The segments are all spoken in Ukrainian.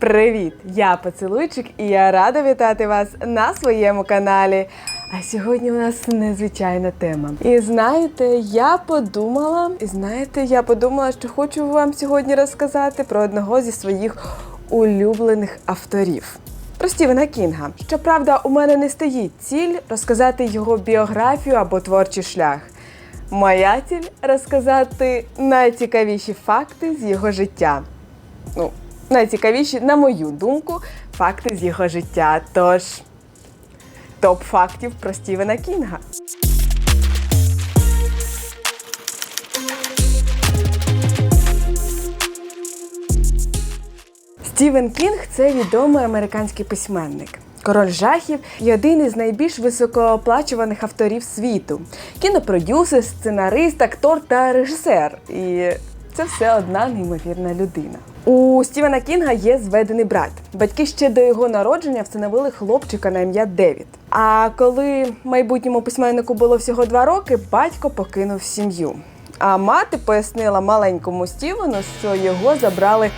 Привіт! Я поцілуйчик і я рада вітати вас на своєму каналі. А сьогодні у нас незвичайна тема. І знаєте, я подумала, і знаєте, я подумала, що хочу вам сьогодні розказати про одного зі своїх улюблених авторів. Про Стівена Кінга. Щоправда, у мене не стоїть ціль розказати його біографію або творчий шлях. Моя ціль розказати найцікавіші факти з його життя. Ну, найцікавіші, на мою думку, факти з його життя. Тож топ фактів про Стівена Кінга. Стівен Кінг це відомий американський письменник. Король жахів і один із найбільш високооплачуваних авторів світу. Кінопродюсер, сценарист, актор та режисер. І це все одна неймовірна людина. У Стівена Кінга є зведений брат. Батьки ще до його народження встановили хлопчика на ім'я Девід. А коли майбутньому письменнику було всього два роки, батько покинув сім'ю. А мати пояснила маленькому Стівену, що його забрали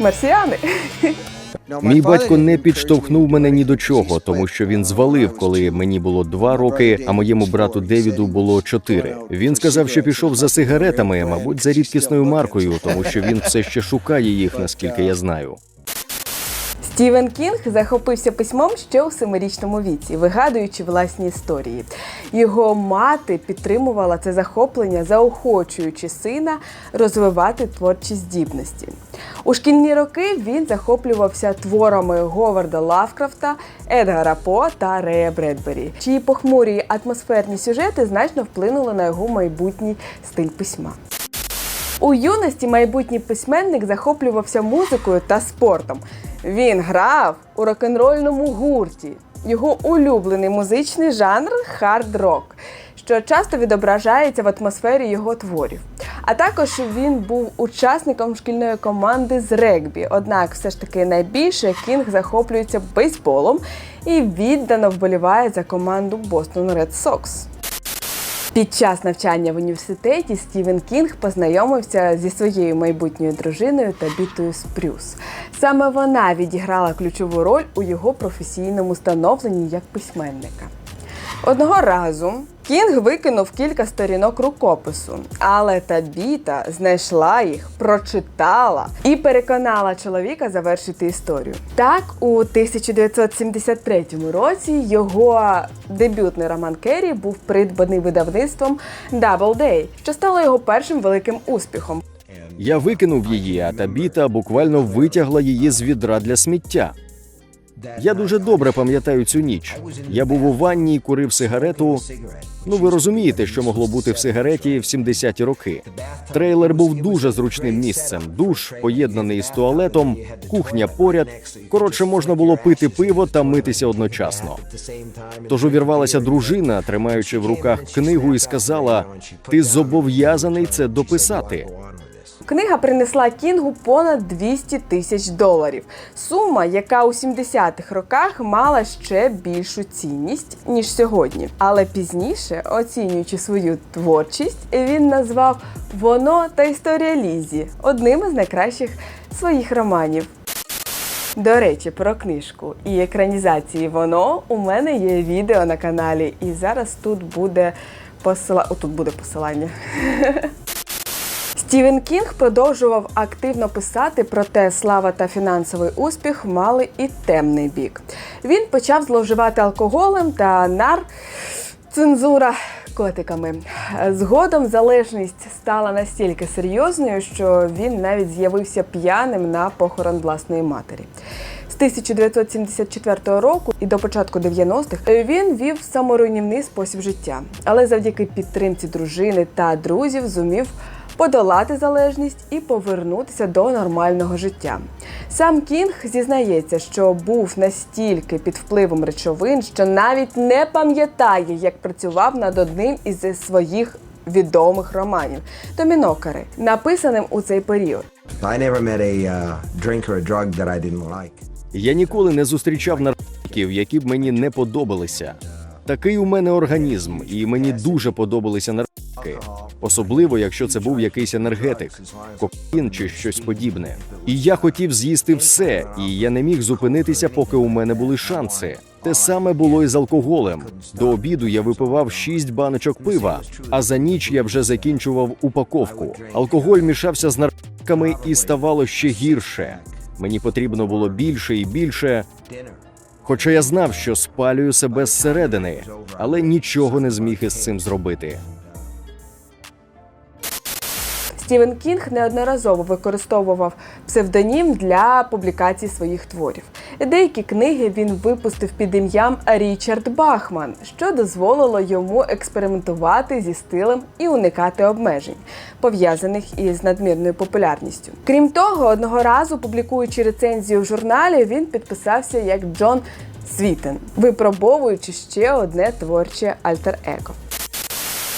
марсіани. Мій батько не підштовхнув мене ні до чого, тому що він звалив, коли мені було два роки, а моєму брату Девіду було чотири. Він сказав, що пішов за сигаретами, мабуть, за рідкісною маркою, тому що він все ще шукає їх, наскільки я знаю. Стівен Кінг захопився письмом ще у семирічному віці, вигадуючи власні історії. Його мати підтримувала це захоплення, заохочуючи сина розвивати творчі здібності. У шкільні роки він захоплювався творами Говарда Лавкрафта, Едгара По та Рея Бредбері, чиї похмурі атмосферні сюжети значно вплинули на його майбутній стиль письма. У юності майбутній письменник захоплювався музикою та спортом. Він грав у рок-н-рольному гурті. Його улюблений музичний жанр хард-рок, що часто відображається в атмосфері його творів. А також він був учасником шкільної команди з регбі. Однак, все ж таки найбільше Кінг захоплюється бейсболом і віддано вболіває за команду Бостон Ред Сокс. Під час навчання в університеті Стівен Кінг познайомився зі своєю майбутньою дружиною Табітою Спрюс. Саме вона відіграла ключову роль у його професійному становленні як письменника. Одного разу Кінг викинув кілька сторінок рукопису, але Табіта знайшла їх, прочитала і переконала чоловіка завершити історію. Так, у 1973 році його дебютний роман Керрі був придбаний видавництвом Doubleday, що стало його першим великим успіхом. Я викинув її, а Табіта буквально витягла її з відра для сміття. Я дуже добре пам'ятаю цю ніч. Я був у ванні і курив сигарету. Ну, ви розумієте, що могло бути в сигареті в 70-ті роки. Трейлер був дуже зручним місцем. Душ поєднаний з туалетом, кухня поряд. Коротше, можна було пити пиво та митися одночасно. Тож увірвалася дружина, тримаючи в руках книгу, і сказала: Ти зобов'язаний це дописати. Книга принесла Кінгу понад 200 тисяч доларів. Сума, яка у 70-х роках мала ще більшу цінність ніж сьогодні. Але пізніше, оцінюючи свою творчість, він назвав Воно та історія Лізі одним із найкращих своїх романів. До речі, про книжку і екранізації воно у мене є відео на каналі, і зараз тут буде посила... О, тут буде посилання. Стівен Кінг продовжував активно писати, проте слава та фінансовий успіх мали і темний бік. Він почав зловживати алкоголем та нар цензура котиками. Згодом залежність стала настільки серйозною, що він навіть з'явився п'яним на похорон власної матері. З 1974 року і до початку 90-х він вів саморуйнівний спосіб життя, але завдяки підтримці дружини та друзів зумів подолати залежність і повернутися до нормального життя. Сам Кінг зізнається, що був настільки під впливом речовин, що навіть не пам'ятає, як працював над одним із своїх відомих романів Домінокари, написаним у цей період. I never met a uh, drink or a drug that I didn't like. Я ніколи не зустрічав наркотиків, які б мені не подобалися. Такий у мене організм, і мені дуже подобалися наркотики. особливо якщо це був якийсь енергетик, кокаїн чи щось подібне. І я хотів з'їсти все, і я не міг зупинитися, поки у мене були шанси. Те саме було і з алкоголем. До обіду я випивав шість баночок пива, а за ніч я вже закінчував упаковку. Алкоголь мішався з наркотиками і ставало ще гірше. Мені потрібно було більше і більше. Хоча я знав, що спалюю себе зсередини, але нічого не зміг із цим зробити. Стівен Кінг неодноразово використовував псевдонім для публікації своїх творів. Деякі книги він випустив під ім'ям Річард Бахман, що дозволило йому експериментувати зі стилем і уникати обмежень, пов'язаних із надмірною популярністю. Крім того, одного разу, публікуючи рецензію в журналі, він підписався як Джон Світен, випробовуючи ще одне творче альтер-его.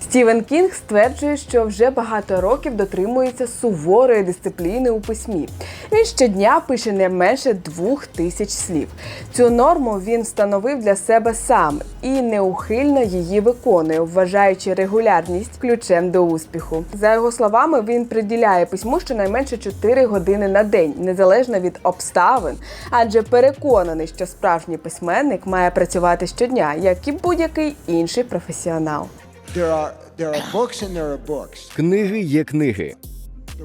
Стівен Кінг стверджує, що вже багато років дотримується суворої дисципліни у письмі. Він щодня пише не менше двох тисяч слів. Цю норму він встановив для себе сам і неухильно її виконує, вважаючи регулярність ключем до успіху. За його словами, він приділяє письму щонайменше 4 години на день, незалежно від обставин, адже переконаний, що справжній письменник має працювати щодня, як і будь-який інший професіонал. There are there are books and there are books. Книги є книги.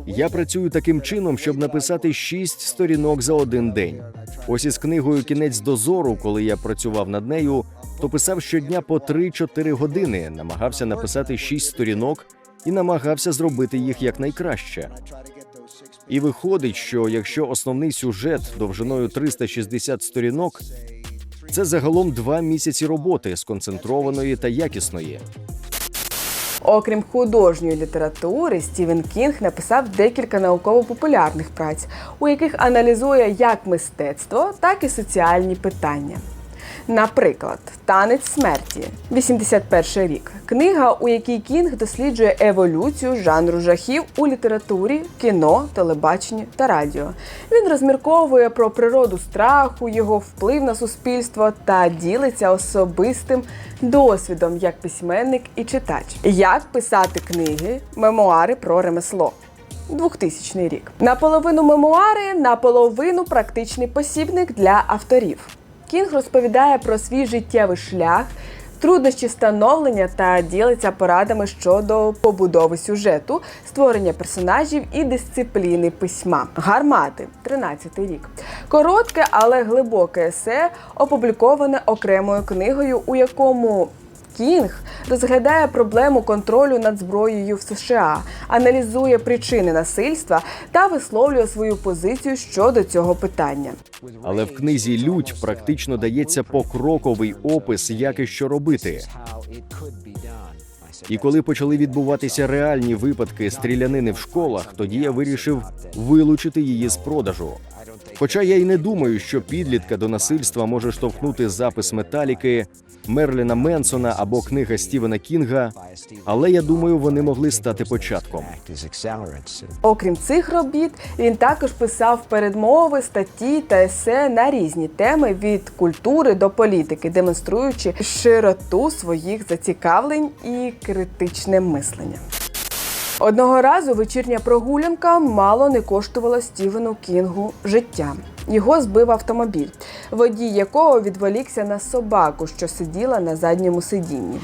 Я працюю таким чином, щоб написати шість сторінок за один день. Ось із книгою Кінець дозору, коли я працював над нею, то писав щодня по 3-4 години, намагався написати шість сторінок і намагався зробити їх якнайкраще. І виходить, що якщо основний сюжет довжиною 360 сторінок, це загалом два місяці роботи сконцентрованої та якісної. Окрім художньої літератури, Стівен Кінг написав декілька науково-популярних праць, у яких аналізує як мистецтво, так і соціальні питання. Наприклад, Танець смерті, 81 рік. Книга, у якій Кінг досліджує еволюцію жанру жахів у літературі, кіно, телебаченні та радіо. Він розмірковує про природу страху, його вплив на суспільство та ділиться особистим досвідом як письменник і читач. Як писати книги, мемуари про ремесло. 2000 рік. Наполовину мемуари, наполовину практичний посібник для авторів. Кінг розповідає про свій життєвий шлях, труднощі становлення та ділиться порадами щодо побудови сюжету, створення персонажів і дисципліни письма. Гармати, 13 рік. Коротке, але глибоке есе, опубліковане окремою книгою, у якому Кінг розглядає проблему контролю над зброєю в США, аналізує причини насильства та висловлює свою позицію щодо цього питання. Але в книзі Лють практично дається покроковий опис, як і що робити. І коли почали відбуватися реальні випадки стрілянини в школах, тоді я вирішив вилучити її з продажу. Хоча я й не думаю, що підлітка до насильства може штовхнути запис металіки, Мерліна Менсона або книга Стівена Кінга, але я думаю, вони могли стати початком. Окрім цих робіт, він також писав передмови, статті та есе на різні теми від культури до політики, демонструючи широту своїх зацікавлень і критичне мислення. Одного разу вечірня прогулянка мало не коштувала Стівену Кінгу життя. Його збив автомобіль, водій якого відволікся на собаку, що сиділа на задньому сидінні.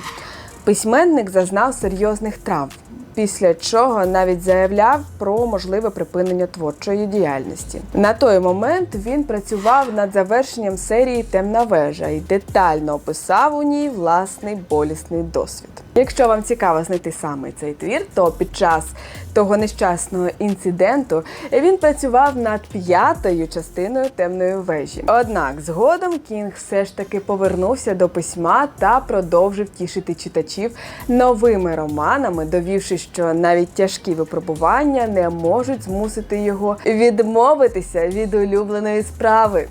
Письменник зазнав серйозних травм, після чого навіть заявляв про можливе припинення творчої діяльності. На той момент він працював над завершенням серії Темна вежа і детально описав у ній власний болісний досвід. Якщо вам цікаво знайти саме цей твір, то під час того нещасного інциденту він працював над п'ятою частиною темної вежі. Однак згодом Кінг все ж таки повернувся до письма та продовжив тішити читачів новими романами, довівши, що навіть тяжкі випробування не можуть змусити його відмовитися від улюбленої справи.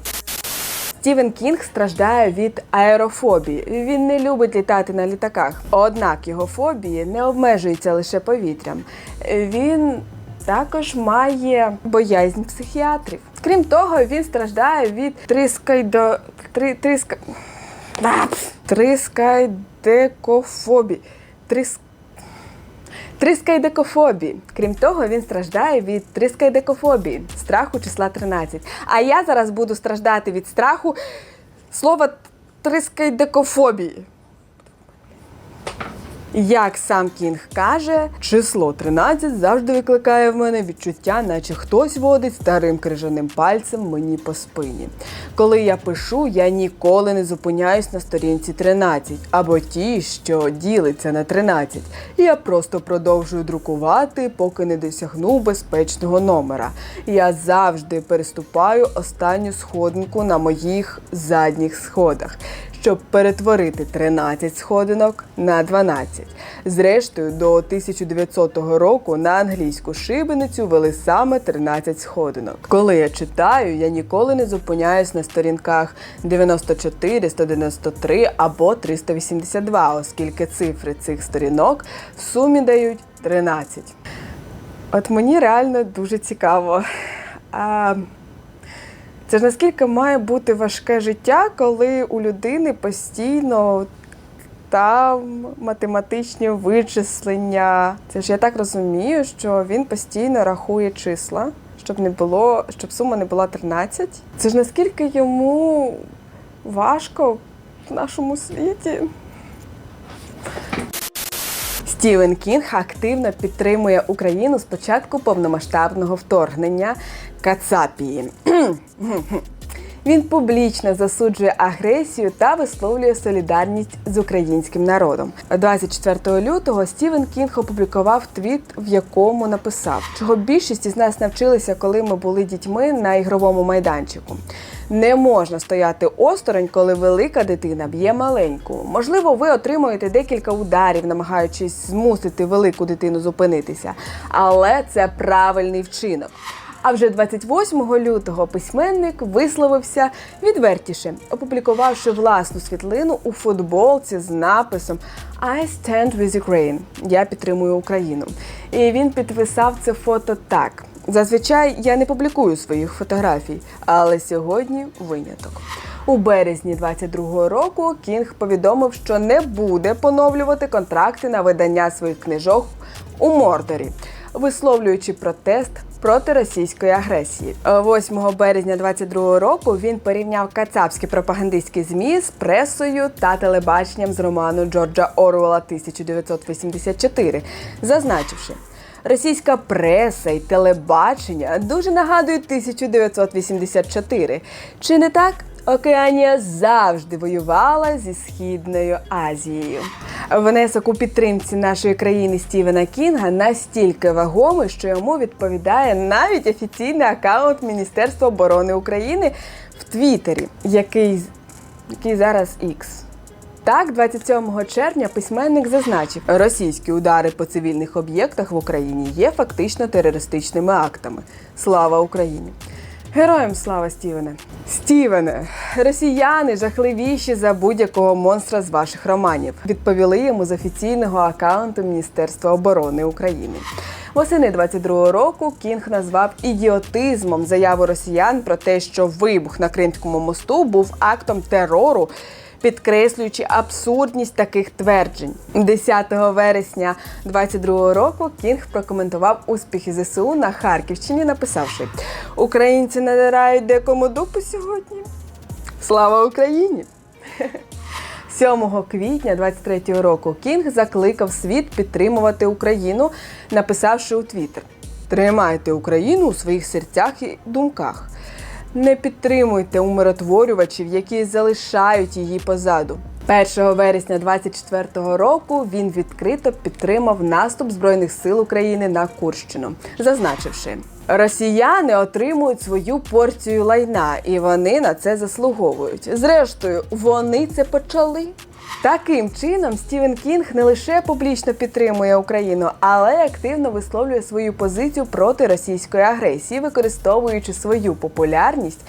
Стівен Кінг страждає від аерофобії. Він не любить літати на літаках. Однак його фобії не обмежуються лише повітрям. Він також має боязнь психіатрів. Крім того, він страждає від трискайдо... Три... Триска... Трискайдекофобії. Трис... Трискайдекофобії. Крім того, він страждає від трискайдекофобії, страху числа 13. А я зараз буду страждати від страху слова трискайдекофобії. Як сам Кінг каже, число 13 завжди викликає в мене відчуття, наче хтось водить старим крижаним пальцем мені по спині. Коли я пишу, я ніколи не зупиняюсь на сторінці 13 або ті, що ділиться на 13. Я просто продовжую друкувати, поки не досягну безпечного номера. Я завжди переступаю останню сходинку на моїх задніх сходах щоб перетворити 13 сходинок на 12. Зрештою, до 1900 року на англійську шибеницю вели саме 13 сходинок. Коли я читаю, я ніколи не зупиняюсь на сторінках 94, 193 або 382, оскільки цифри цих сторінок в сумі дають 13. От мені реально дуже цікаво. А це ж наскільки має бути важке життя, коли у людини постійно там математичні вичислення. Це ж я так розумію, що він постійно рахує числа, щоб не було, щоб сума не була 13. Це ж наскільки йому важко в нашому світі. Стівен Кінг активно підтримує Україну з початку повномасштабного вторгнення Кацапії. Він публічно засуджує агресію та висловлює солідарність з українським народом. 24 лютого Стівен Кінг опублікував твіт, в якому написав, чого більшість із нас навчилися, коли ми були дітьми на ігровому майданчику. Не можна стояти осторонь, коли велика дитина б'є маленьку. Можливо, ви отримуєте декілька ударів, намагаючись змусити велику дитину зупинитися, але це правильний вчинок. А вже 28 лютого письменник висловився відвертіше, опублікувавши власну світлину у футболці з написом I stand with Ukraine. Я підтримую Україну. І він підписав це фото так. Зазвичай я не публікую своїх фотографій, але сьогодні виняток. У березні 22-го року Кінг повідомив, що не буде поновлювати контракти на видання своїх книжок у Мордорі, висловлюючи протест проти російської агресії. 8 березня 22-го року він порівняв кацапські пропагандистські змі з пресою та телебаченням з роману Джорджа Оруела 1984, зазначивши. Російська преса і телебачення дуже нагадують 1984. Чи не так? Океанія завжди воювала зі східною Азією. Внесок у підтримці нашої країни Стівена Кінга настільки вагомий, що йому відповідає навіть офіційний аккаунт Міністерства оборони України в Твіттері, який, який зараз X. Так, 27 червня письменник зазначив, російські удари по цивільних об'єктах в Україні є фактично терористичними актами. Слава Україні! Героям слава Стівене! Стівене, росіяни жахливіші за будь-якого монстра з ваших романів. Відповіли йому з офіційного аккаунту Міністерства оборони України. Восени 22-го року Кінг назвав ідіотизмом заяву росіян про те, що вибух на Кримському мосту був актом терору підкреслюючи абсурдність таких тверджень. 10 вересня 22-го року Кінг прокоментував успіхи ЗСУ на Харківщині, написавши: Українці надирають декому дупу сьогодні. Слава Україні! 7 квітня 23-го року Кінг закликав світ підтримувати Україну, написавши у Твіттер: Тримайте Україну у своїх серцях і думках. Не підтримуйте умиротворювачів, які залишають її позаду. 1 вересня 24-го року він відкрито підтримав наступ збройних сил України на Курщину, зазначивши, росіяни отримують свою порцію лайна, і вони на це заслуговують. Зрештою, вони це почали. Таким чином, Стівен Кінг не лише публічно підтримує Україну, але й активно висловлює свою позицію проти російської агресії, використовуючи свою популярність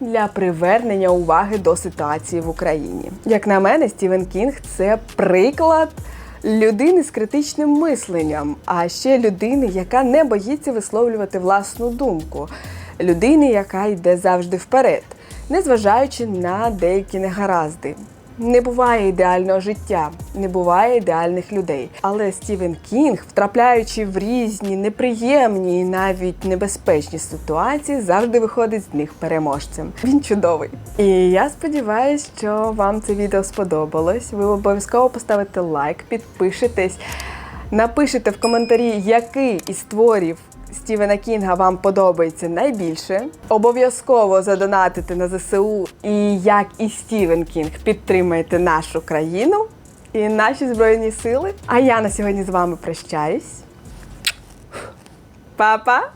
для привернення уваги до ситуації в Україні. Як на мене, Стівен Кінг це приклад. Людини з критичним мисленням, а ще людини, яка не боїться висловлювати власну думку, людини, яка йде завжди вперед, незважаючи на деякі негаразди. Не буває ідеального життя, не буває ідеальних людей. Але Стівен Кінг, втрапляючи в різні неприємні і навіть небезпечні ситуації, завжди виходить з них переможцем. Він чудовий. І я сподіваюся, що вам це відео сподобалось. Ви обов'язково поставите лайк, підпишитесь, напишите в коментарі, який із творів Стівена Кінга вам подобається найбільше. Обов'язково задонатите на ЗСУ і як і Стівен Кінг підтримайте нашу країну і наші збройні сили. А я на сьогодні з вами прощаюсь. Па-па!